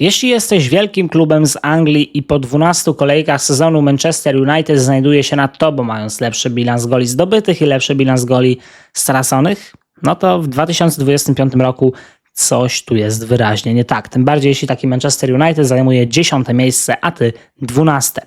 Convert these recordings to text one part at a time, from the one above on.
Jeśli jesteś wielkim klubem z Anglii i po 12 kolejkach sezonu Manchester United znajduje się nad tobą, mając lepszy bilans goli zdobytych i lepszy bilans goli straconych, no to w 2025 roku coś tu jest wyraźnie nie tak. Tym bardziej, jeśli taki Manchester United zajmuje 10 miejsce, a ty 12.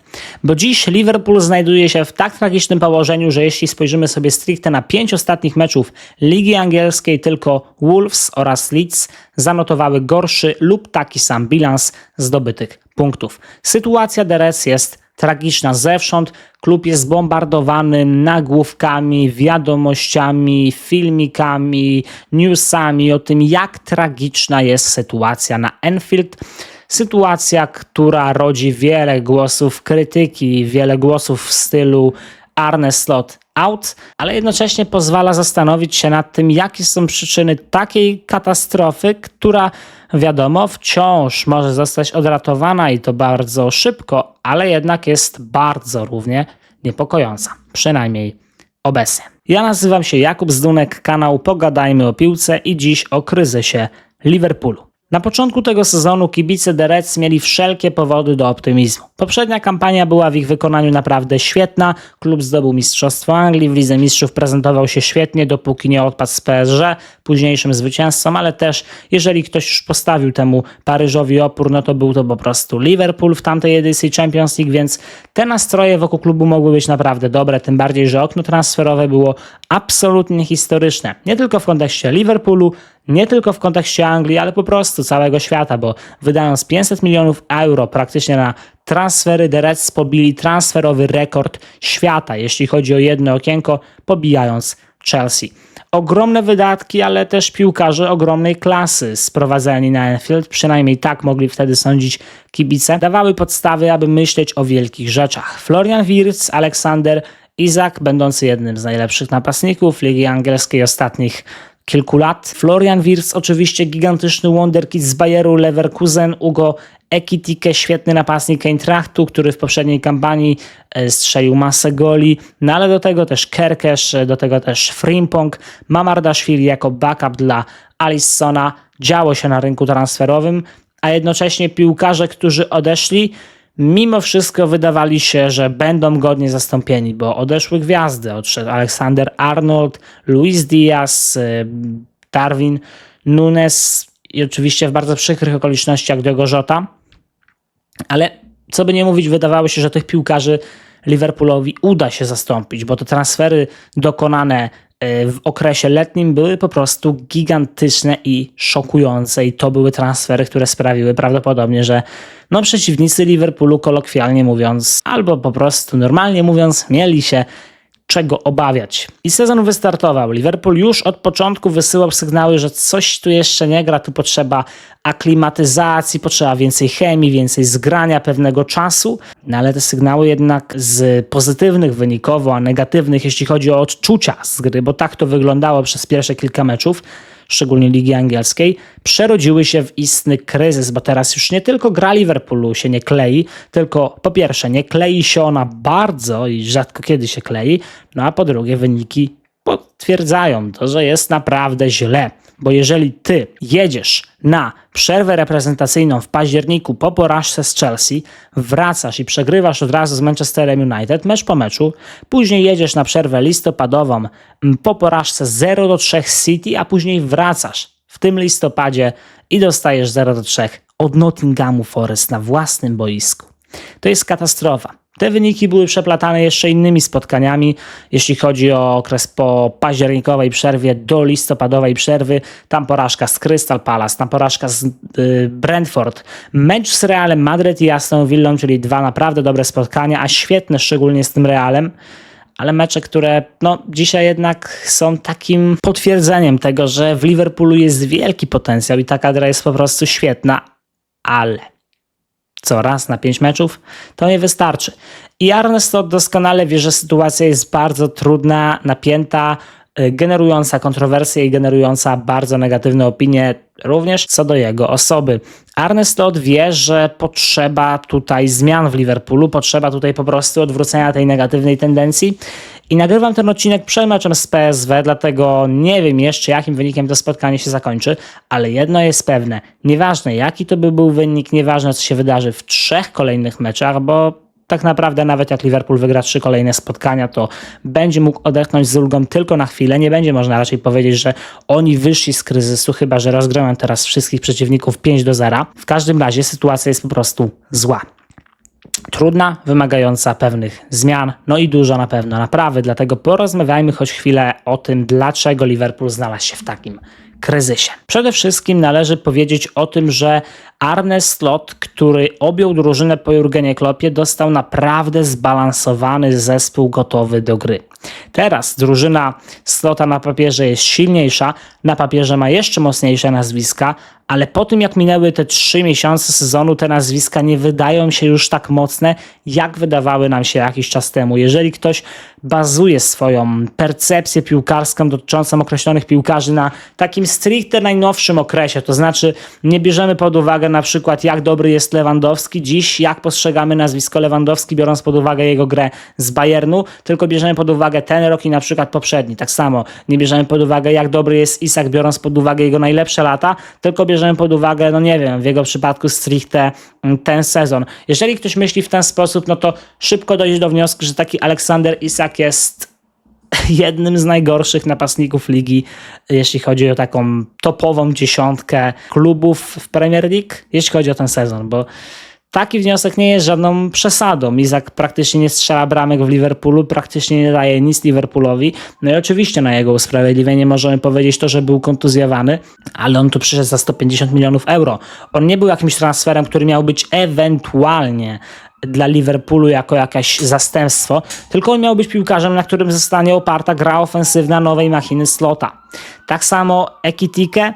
Bo dziś Liverpool znajduje się w tak tragicznym położeniu, że jeśli spojrzymy sobie stricte na pięć ostatnich meczów Ligi Angielskiej, tylko Wolves oraz Leeds zanotowały gorszy lub taki sam bilans zdobytych punktów. Sytuacja Deres jest tragiczna zewsząd. Klub jest bombardowany nagłówkami, wiadomościami, filmikami, newsami o tym, jak tragiczna jest sytuacja na Enfield. Sytuacja, która rodzi wiele głosów krytyki, wiele głosów w stylu Arne Slot out, ale jednocześnie pozwala zastanowić się nad tym, jakie są przyczyny takiej katastrofy, która wiadomo wciąż może zostać odratowana i to bardzo szybko, ale jednak jest bardzo równie niepokojąca, przynajmniej obecnie. Ja nazywam się Jakub Zdunek, kanał Pogadajmy o piłce i dziś o kryzysie Liverpoolu. Na początku tego sezonu kibice The Reds mieli wszelkie powody do optymizmu. Poprzednia kampania była w ich wykonaniu naprawdę świetna. Klub zdobył Mistrzostwo Anglii, w Lidze Mistrzów prezentował się świetnie, dopóki nie odpadł z PSG, późniejszym zwycięzcą, ale też jeżeli ktoś już postawił temu Paryżowi opór, no to był to po prostu Liverpool w tamtej edycji Champions League, więc te nastroje wokół klubu mogły być naprawdę dobre, tym bardziej, że okno transferowe było absolutnie historyczne. Nie tylko w kontekście Liverpoolu, nie tylko w kontekście Anglii, ale po prostu całego świata, bo wydając 500 milionów euro praktycznie na transfery, The Reds pobili transferowy rekord świata, jeśli chodzi o jedno okienko, pobijając Chelsea. Ogromne wydatki, ale też piłkarze ogromnej klasy sprowadzeni na Enfield, przynajmniej tak mogli wtedy sądzić kibice, dawały podstawy, aby myśleć o wielkich rzeczach. Florian Wirtz, Aleksander Izak, będący jednym z najlepszych napastników Ligi Angielskiej ostatnich kilku lat. Florian Wirtz, oczywiście gigantyczny wonderkid z Bayeru Leverkusen, Ugo Ekitike, świetny napastnik Eintrachtu, który w poprzedniej kampanii e, strzelił masę goli, no ale do tego też Kerkesz, do tego też Frimpong, Mamardashvili jako backup dla Alissona. Działo się na rynku transferowym, a jednocześnie piłkarze, którzy odeszli, mimo wszystko wydawali się, że będą godnie zastąpieni, bo odeszły gwiazdy. Odszedł Aleksander Arnold, Luis Diaz, y, Darwin Nunes i oczywiście w bardzo przykrych okolicznościach Diogo Jota. Ale co by nie mówić, wydawało się, że tych piłkarzy Liverpoolowi uda się zastąpić, bo te transfery dokonane w okresie letnim były po prostu gigantyczne i szokujące i to były transfery, które sprawiły prawdopodobnie, że no przeciwnicy Liverpoolu kolokwialnie mówiąc, albo po prostu normalnie mówiąc, mieli się czego obawiać. I sezon wystartował. Liverpool już od początku wysyłał sygnały, że coś tu jeszcze nie gra, tu potrzeba aklimatyzacji, potrzeba więcej chemii, więcej zgrania pewnego czasu, no ale te sygnały jednak z pozytywnych wynikowo, a negatywnych, jeśli chodzi o odczucia z gry, bo tak to wyglądało przez pierwsze kilka meczów, szczególnie Ligi Angielskiej, przerodziły się w istny kryzys, bo teraz już nie tylko gra Liverpoolu się nie klei, tylko po pierwsze nie klei się ona bardzo i rzadko kiedy się klei, no a po drugie wyniki potwierdzają to, że jest naprawdę źle. Bo jeżeli ty jedziesz na przerwę reprezentacyjną w październiku po porażce z Chelsea, wracasz i przegrywasz od razu z Manchesterem United, mecz po meczu, później jedziesz na przerwę listopadową po porażce 0 do 3 z City, a później wracasz w tym listopadzie i dostajesz 0 do 3 od Nottinghamu Forest na własnym boisku. To jest katastrofa. Te wyniki były przeplatane jeszcze innymi spotkaniami, jeśli chodzi o okres po październikowej przerwie do listopadowej przerwy. Tam porażka z Crystal Palace, tam porażka z y, Brentford, mecz z Realem Madryt i Aston Villą, czyli dwa naprawdę dobre spotkania, a świetne szczególnie z tym Realem ale mecze, które no, dzisiaj jednak są takim potwierdzeniem tego, że w Liverpoolu jest wielki potencjał i ta kadra jest po prostu świetna, ale co raz na pięć meczów, to nie wystarczy. I Arne Slot doskonale wie, że sytuacja jest bardzo trudna, napięta, y, generująca kontrowersje i generująca bardzo negatywne opinie również co do jego osoby. Arne Slot wie, że potrzeba tutaj zmian w Liverpoolu, potrzeba tutaj po prostu odwrócenia tej negatywnej tendencji I nagrywam ten odcinek przed meczem z PSW, dlatego nie wiem jeszcze jakim wynikiem to spotkanie się zakończy, ale jedno jest pewne. Nieważne jaki to by był wynik, nieważne co się wydarzy w trzech kolejnych meczach, bo tak naprawdę nawet jak Liverpool wygra trzy kolejne spotkania, to będzie mógł odetchnąć z ulgą tylko na chwilę. Nie będzie można raczej powiedzieć, że oni wyszli z kryzysu, chyba że rozgrałem teraz wszystkich przeciwników 5 do 0. W każdym razie sytuacja jest po prostu zła trudna, wymagająca pewnych zmian, no i dużo na pewno naprawy. Dlatego porozmawiajmy choć chwilę o tym, dlaczego Liverpool znalazł się w takim kryzysie. Przede wszystkim należy powiedzieć o tym, że Arne Slot, który objął drużynę po Jurgenie Kloppie, dostał naprawdę zbalansowany zespół gotowy do gry. Teraz drużyna Slota na papierze jest silniejsza, na papierze ma jeszcze mocniejsze nazwiska, ale po tym jak minęły te trzy miesiące sezonu, te nazwiska nie wydają się już tak mocne, jak wydawały nam się jakiś czas temu. Jeżeli ktoś bazuje swoją percepcję piłkarską dotyczącą określonych piłkarzy na takim stricte najnowszym okresie, to znaczy nie bierzemy pod uwagę na przykład jak dobry jest Lewandowski dziś, jak postrzegamy nazwisko Lewandowski, biorąc pod uwagę jego grę z Bayernu, tylko bierzemy pod uwagę ten rok i na przykład poprzedni. Tak samo nie bierzemy pod uwagę jak dobry jest Isak, biorąc pod uwagę jego najlepsze lata, tylko bierzemy pod uwagę, no nie wiem, w jego przypadku stricte mm, ten sezon. Jeżeli ktoś myśli w ten sposób, no to szybko dojdzie do wniosku, że taki Aleksander Isak jest jednym z najgorszych napastników ligi, jeśli chodzi o taką topową dziesiątkę klubów w Premier League, jeśli chodzi o ten sezon, bo taki wniosek nie jest żadną przesadą. Izak praktycznie nie strzela bramek w Liverpoolu, praktycznie nie daje nic Liverpoolowi. No i oczywiście na jego usprawiedliwienie możemy powiedzieć to, że był kontuzjowany, ale on tu przyszedł za 150 milionów euro. On nie był jakimś transferem, który miał być ewentualnie dla Liverpoolu jako jakieś zastępstwo, tylko on miał być piłkarzem, na którym zostanie oparta gra ofensywna nowej machiny slota. Tak samo Ekitike,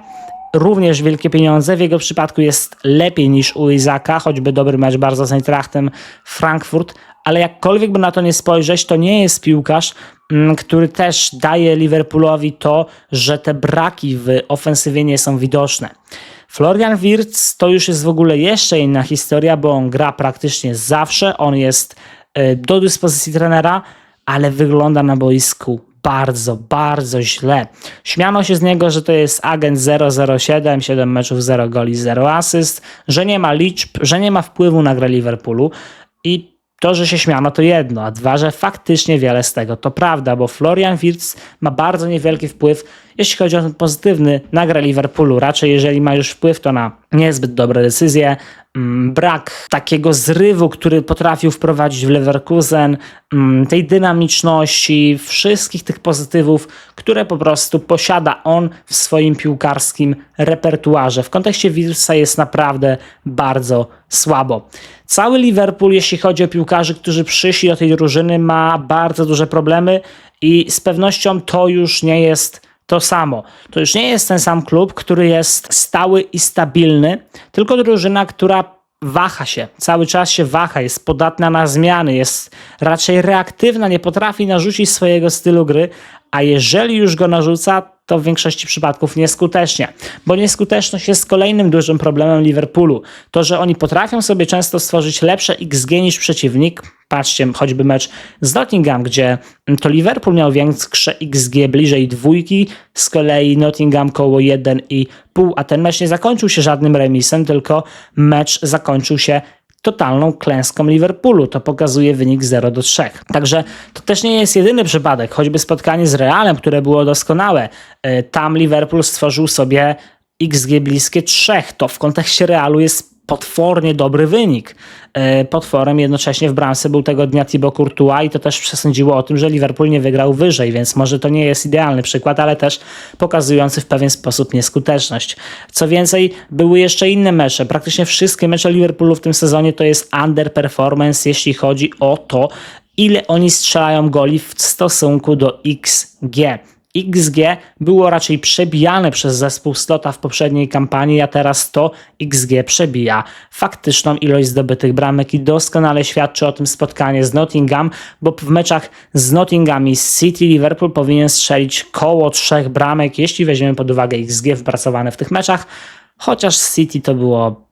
również wielkie pieniądze, w jego przypadku jest lepiej niż u Izaka, choćby dobry mecz bardzo z Eintrachtem Frankfurt, ale jakkolwiek by na to nie spojrzeć, to nie jest piłkarz, mm, który też daje Liverpoolowi to, że te braki w ofensywie nie są widoczne. Florian Wirtz to już jest w ogóle jeszcze inna historia, bo on gra praktycznie zawsze, on jest e, do dyspozycji trenera, ale wygląda na boisku bardzo, bardzo źle. Śmiano się z niego, że to jest agent 007, 7 meczów, 0 goli, 0 asyst, że nie ma liczb, że nie ma wpływu na grę Liverpoolu. I to, że się śmiano, to jedno, a dwa, że faktycznie wiele z tego. To prawda, bo Florian Wirtz ma bardzo niewielki wpływ, jeśli chodzi o ten pozytywny na grę Liverpoolu. Raczej, jeżeli ma już wpływ, to na niezbyt dobre decyzje, mm, brak takiego zrywu, który potrafił wprowadzić w Leverkusen, mm, tej dynamiczności, wszystkich tych pozytywów, które po prostu posiada on w swoim piłkarskim repertuarze. W kontekście Wirtza jest naprawdę bardzo słabo. Cały Liverpool, jeśli chodzi o piłkarzy, którzy przyszli do tej drużyny, ma bardzo duże problemy i z pewnością to już nie jest to samo. To już nie jest ten sam klub, który jest stały i stabilny, tylko drużyna, która waha się, cały czas się waha, jest podatna na zmiany, jest raczej reaktywna, nie potrafi narzucić swojego stylu gry, a jeżeli już go narzuca, to w większości przypadków nieskutecznie, bo nieskuteczność jest kolejnym dużym problemem Liverpoolu. To, że oni potrafią sobie często stworzyć lepsze XG niż przeciwnik, patrzcie choćby mecz z Nottingham, gdzie to Liverpool miał większe XG bliżej dwójki, z kolei Nottingham koło 1,5, a ten mecz nie zakończył się żadnym remisem, tylko mecz zakończył się totalną klęską Liverpoolu. To pokazuje wynik 0 do 3. Także to też nie jest jedyny przypadek, choćby spotkanie z Realem, które było doskonałe. E, tam Liverpool stworzył sobie XG bliskie 3. To w kontekście Realu jest potwornie dobry wynik. E, potworem jednocześnie w bramce był tego dnia Thibaut Courtois i to też przesądziło o tym, że Liverpool nie wygrał wyżej, więc może to nie jest idealny przykład, ale też pokazujący w pewien sposób nieskuteczność. Co więcej, były jeszcze inne mecze. Praktycznie wszystkie mecze Liverpoolu w tym sezonie to jest underperformance, jeśli chodzi o to, ile oni strzelają goli w stosunku do XG. XG było raczej przebijane przez zespół Slota w poprzedniej kampanii, a teraz to XG przebija faktyczną ilość zdobytych bramek i doskonale świadczy o tym spotkanie z Nottingham, bo w meczach z Nottingham i City Liverpool powinien strzelić koło trzech bramek, jeśli weźmiemy pod uwagę XG wypracowane w tych meczach, chociaż City to było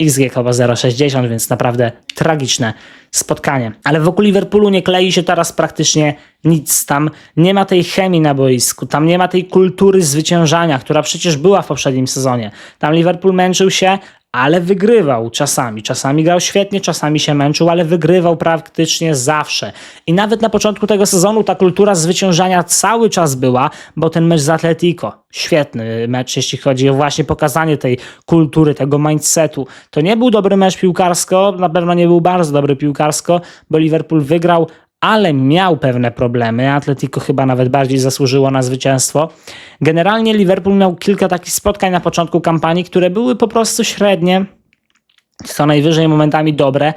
XG chyba 0,60, więc naprawdę tragiczne spotkanie. Ale wokół Liverpoolu nie klei się teraz praktycznie nic. Tam nie ma tej chemii na boisku, tam nie ma tej kultury zwyciężania, która przecież była w poprzednim sezonie. Tam Liverpool męczył się, ale wygrywał czasami. Czasami grał świetnie, czasami się męczył, ale wygrywał praktycznie zawsze. I nawet na początku tego sezonu ta kultura zwyciężania cały czas była, bo ten mecz z Atletico, świetny mecz, jeśli chodzi o właśnie pokazanie tej kultury, tego mindsetu. To nie był dobry mecz piłkarsko, na pewno nie był bardzo dobry piłkarsko, bo Liverpool wygrał, ale miał pewne problemy. Atletico chyba nawet bardziej zasłużyło na zwycięstwo. Generalnie Liverpool miał kilka takich spotkań na początku kampanii, które były po prostu średnie, co najwyżej momentami dobre,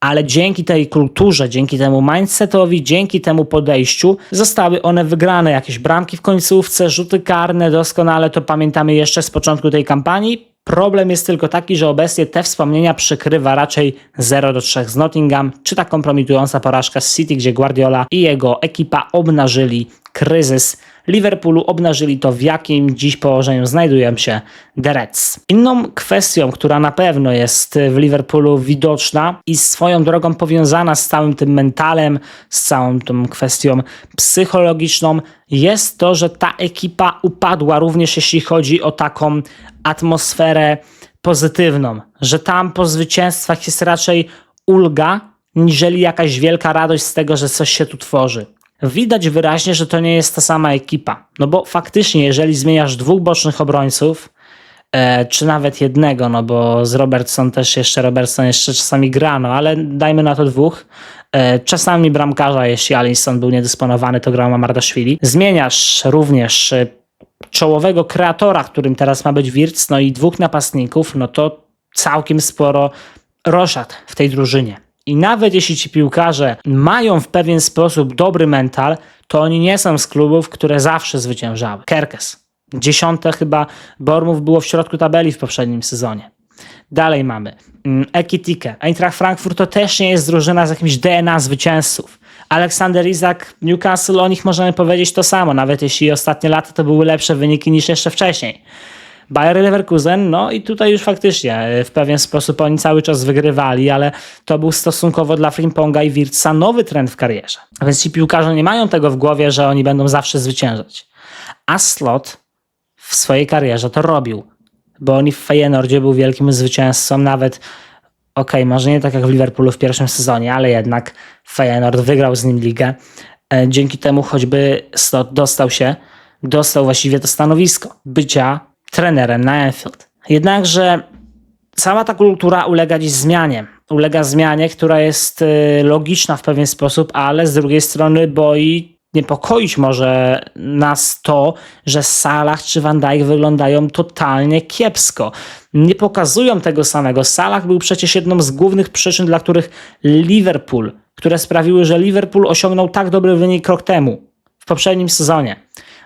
ale dzięki tej kulturze, dzięki temu mindsetowi, dzięki temu podejściu zostały one wygrane. Jakieś bramki w końcówce, rzuty karne, doskonale to pamiętamy jeszcze z początku tej kampanii. Problem jest tylko taki, że obecnie te wspomnienia przykrywa raczej 0 do 3 z Nottingham, czy ta kompromitująca porażka z City, gdzie Guardiola i jego ekipa obnażyli kryzys Liverpoolu, obnażyli to w jakim dziś położeniu znajdują się The Reds. Inną kwestią, która na pewno jest w Liverpoolu widoczna i swoją drogą powiązana z całym tym mentalem, z całą tą kwestią psychologiczną, jest to, że ta ekipa upadła również jeśli chodzi o taką atmosferę pozytywną, że tam po zwycięstwach jest raczej ulga, niżeli jakaś wielka radość z tego, że coś się tu tworzy. Widać wyraźnie, że to nie jest ta sama ekipa. No bo faktycznie, jeżeli zmieniasz dwóch bocznych obrońców, e, czy nawet jednego, no bo z Robertson też jeszcze, Robertson jeszcze czasami gra, no ale dajmy na to dwóch. E, czasami bramkarza, jeśli Alisson był niedysponowany, to grał Mamardaszwili. Zmieniasz również e, czołowego kreatora, którym teraz ma być Wirtz, no i dwóch napastników, no to całkiem sporo roszad w tej drużynie. I nawet jeśli ci piłkarze mają w pewien sposób dobry mental, to oni nie są z klubów, które zawsze zwyciężały. Kerkes. Dziesiąte chyba Bormów było w środku tabeli w poprzednim sezonie. Dalej mamy mm, Ekitike. Eintracht Frankfurt to też nie jest drużyna z jakimś DNA zwycięzców. Aleksander Izak, Newcastle, o nich możemy powiedzieć to samo, nawet jeśli ostatnie lata to były lepsze wyniki niż jeszcze wcześniej. Bayer Leverkusen, no i tutaj już faktycznie e, w pewien sposób oni cały czas wygrywali, ale to był stosunkowo dla Frimponga i Wirtza nowy trend w karierze. Więc ci piłkarze nie mają tego w głowie, że oni będą zawsze zwyciężać. A Slot w swojej karierze to robił, bo oni w Feyenoordzie był wielkim zwycięzcą, nawet okay, może nie tak jak w Liverpoolu w pierwszym sezonie, ale jednak Feyenoord wygrał z nim ligę. E, dzięki temu choćby Slot dostał się, dostał właściwie to stanowisko bycia trenerem na Anfield. Jednakże cała ta kultura ulega dziś zmianie. Ulega zmianie, która jest y, logiczna w pewien sposób, ale z drugiej strony boi niepokoić może nas to, że Salah czy Van Dijk wyglądają totalnie kiepsko. Nie pokazują tego samego. Salah był przecież jedną z głównych przyczyn, dla których Liverpool, które sprawiły, że Liverpool osiągnął tak dobry wynik rok temu, w poprzednim sezonie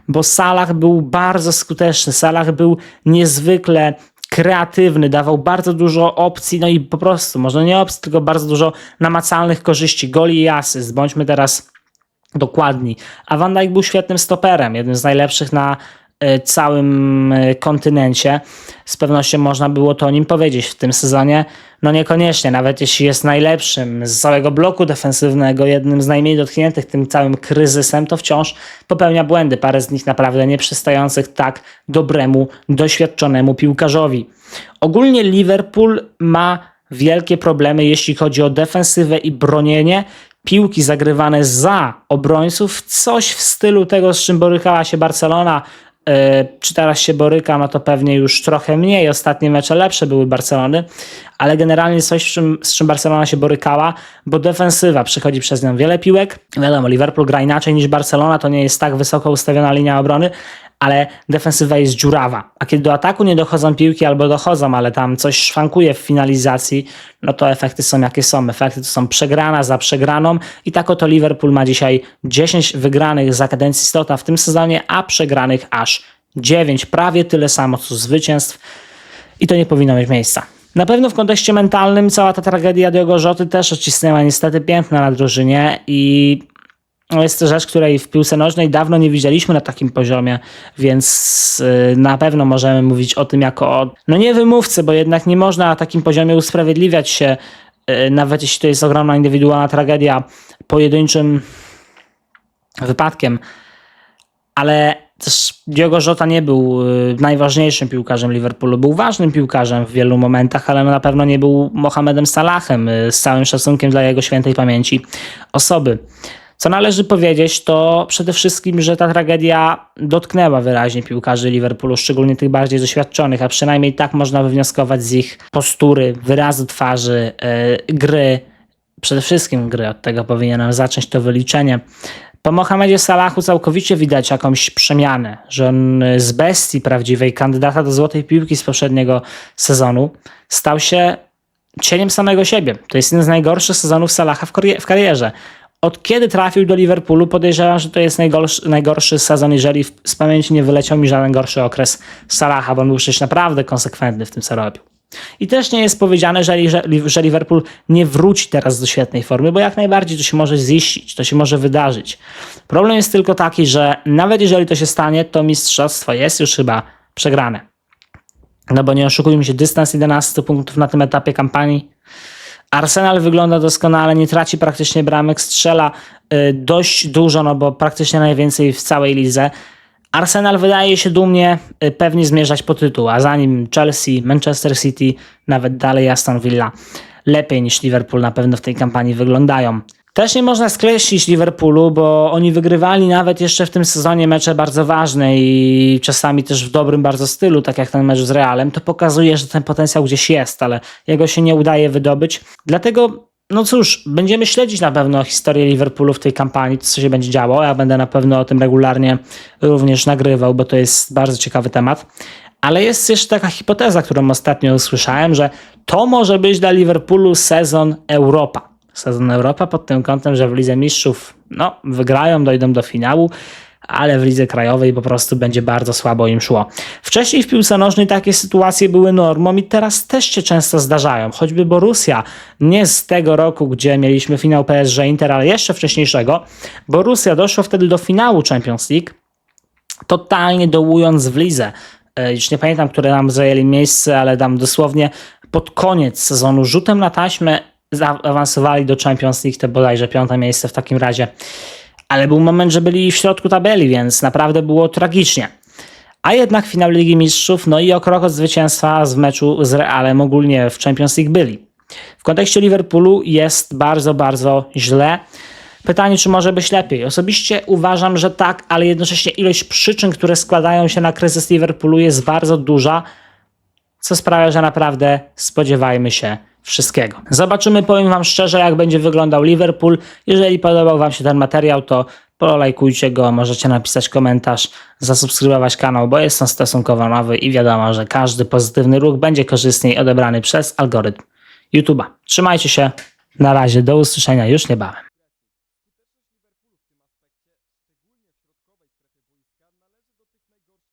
bo Salah był bardzo skuteczny. Salah był niezwykle kreatywny, dawał bardzo dużo opcji, no i po prostu, może nie opcji, tylko bardzo dużo namacalnych korzyści, goli i asyst. Bądźmy teraz dokładni. A Van Dijk był świetnym stoperem, jednym z najlepszych na całym e, kontynencie. Z pewnością można było to o nim powiedzieć w tym sezonie. No niekoniecznie, nawet jeśli jest najlepszym z całego bloku defensywnego, jednym z najmniej dotkniętych tym całym kryzysem, to wciąż popełnia błędy. Parę z nich naprawdę nieprzystających tak dobremu, doświadczonemu piłkarzowi. Ogólnie Liverpool ma wielkie problemy, jeśli chodzi o defensywę i bronienie. Piłki zagrywane za obrońców, coś w stylu tego, z czym borykała się Barcelona E, czy teraz się boryka, no to pewnie już trochę mniej. Ostatnie mecze lepsze były Barcelony, ale generalnie coś, z czym, z czym Barcelona się borykała, bo defensywa przychodzi przez nią wiele piłek. Wiadomo, Liverpool gra inaczej niż Barcelona, to nie jest tak wysoko ustawiona linia obrony, ale defensywa jest dziurawa. A kiedy do ataku nie dochodzą piłki albo dochodzą, ale tam coś szwankuje w finalizacji, no to efekty są jakie są. Efekty to są przegrana za przegraną i tak oto Liverpool ma dzisiaj 10 wygranych za kadencji Stota w tym sezonie, a przegranych aż 9. Prawie tyle samo co zwycięstw i to nie powinno mieć miejsca. Na pewno w kontekście mentalnym cała ta tragedia Diogo Rzoty też odcisnęła niestety piętno na drużynie i jest to rzecz, której w piłce nożnej dawno nie widzieliśmy na takim poziomie, więc y, na pewno możemy mówić o tym jako o, no nie wymówcy, bo jednak nie można na takim poziomie usprawiedliwiać się, y, nawet jeśli to jest ogromna indywidualna tragedia, pojedynczym wypadkiem, ale też Diogo Jota nie był y, najważniejszym piłkarzem Liverpoolu. Był ważnym piłkarzem w wielu momentach, ale na pewno nie był Mohamedem Salahem, z całym szacunkiem dla jego świętej pamięci osoby. Co należy powiedzieć, to przede wszystkim, że ta tragedia dotknęła wyraźnie piłkarzy Liverpoolu, szczególnie tych bardziej doświadczonych, a przynajmniej tak można wywnioskować z ich postury, wyrazu twarzy, y, gry, przede wszystkim gry, od tego powinienem zacząć to wyliczenie. Po Mohamedzie Salachu całkowicie widać jakąś przemianę, że on z bestii prawdziwej, kandydata do złotej piłki z poprzedniego sezonu, stał się cieniem samego siebie. To jest jeden z najgorszych sezonów Salaha w karierze. Od kiedy trafił do Liverpoolu, podejrzewam, że to jest najgorszy, najgorszy sezon, jeżeli z pamięci nie wyleciał mi żaden gorszy okres Salaha, bo on był przecież naprawdę konsekwentny w tym, co robił. I też nie jest powiedziane, że, że Liverpool nie wróci teraz do świetnej formy, bo jak najbardziej to się może ziścić, to się może wydarzyć. Problem jest tylko taki, że nawet jeżeli to się stanie, to mistrzostwo jest już chyba przegrane. No bo nie oszukujmy się, dystans 11 punktów na tym etapie kampanii. Arsenal wygląda doskonale, nie traci praktycznie bramek, strzela y, dość dużo, no bo praktycznie najwięcej w całej lidze. Arsenal wydaje się dumnie y, pewnie zmierzać po tytuł, a za nim Chelsea, Manchester City, nawet dalej Aston Villa lepiej niż Liverpool na pewno w tej kampanii wyglądają. Też nie można skreślić Liverpoolu, bo oni wygrywali nawet jeszcze w tym sezonie mecze bardzo ważne i czasami też w dobrym bardzo stylu, tak jak ten mecz z Realem. To pokazuje, że ten potencjał gdzieś jest, ale jego się nie udaje wydobyć. Dlatego no cóż, będziemy śledzić na pewno historię Liverpoolu w tej kampanii, co się będzie działo. Ja będę na pewno o tym regularnie również nagrywał, bo to jest bardzo ciekawy temat. Ale jest jeszcze taka hipoteza, którą ostatnio usłyszałem, że to może być dla Liverpoolu sezon Europa. Sezon Europa pod tym kątem, że w Lidze Mistrzów no, wygrają, dojdą do finału, ale w lidze krajowej po prostu będzie bardzo słabo im szło. Wcześniej w piłce nożnej takie sytuacje były normą i teraz też się często zdarzają. Choćby Borussia, nie z tego roku, gdzie mieliśmy finał PSG Inter, ale jeszcze wcześniejszego. Borussia doszło wtedy do finału Champions League, totalnie dołując w lidze. E, Już nie pamiętam, które nam zajęli miejsce, ale tam dosłownie pod koniec sezonu rzutem na taśmę zaawansowali do Champions League, to bodajże piąte miejsce w takim razie. Ale był moment, że byli w środku tabeli, więc naprawdę było tragicznie. A jednak finał Ligi Mistrzów, no i o krok od zwycięstwa z meczu z Realem ogólnie w Champions League byli. W kontekście Liverpoolu jest bardzo, bardzo źle. Pytanie, czy może być lepiej? Osobiście uważam, że tak, ale jednocześnie ilość przyczyn, które składają się na kryzys Liverpoolu jest bardzo duża, co sprawia, że naprawdę spodziewajmy się wszystkiego. Zobaczymy, powiem Wam szczerze, jak będzie wyglądał Liverpool. Jeżeli podobał Wam się ten materiał, to polajkujcie go, możecie napisać komentarz, zasubskrybować kanał, bo jest on stosunkowo nowy i wiadomo, że każdy pozytywny ruch będzie korzystniej odebrany przez algorytm YouTube'a. Trzymajcie się, na razie, do usłyszenia już niebawem.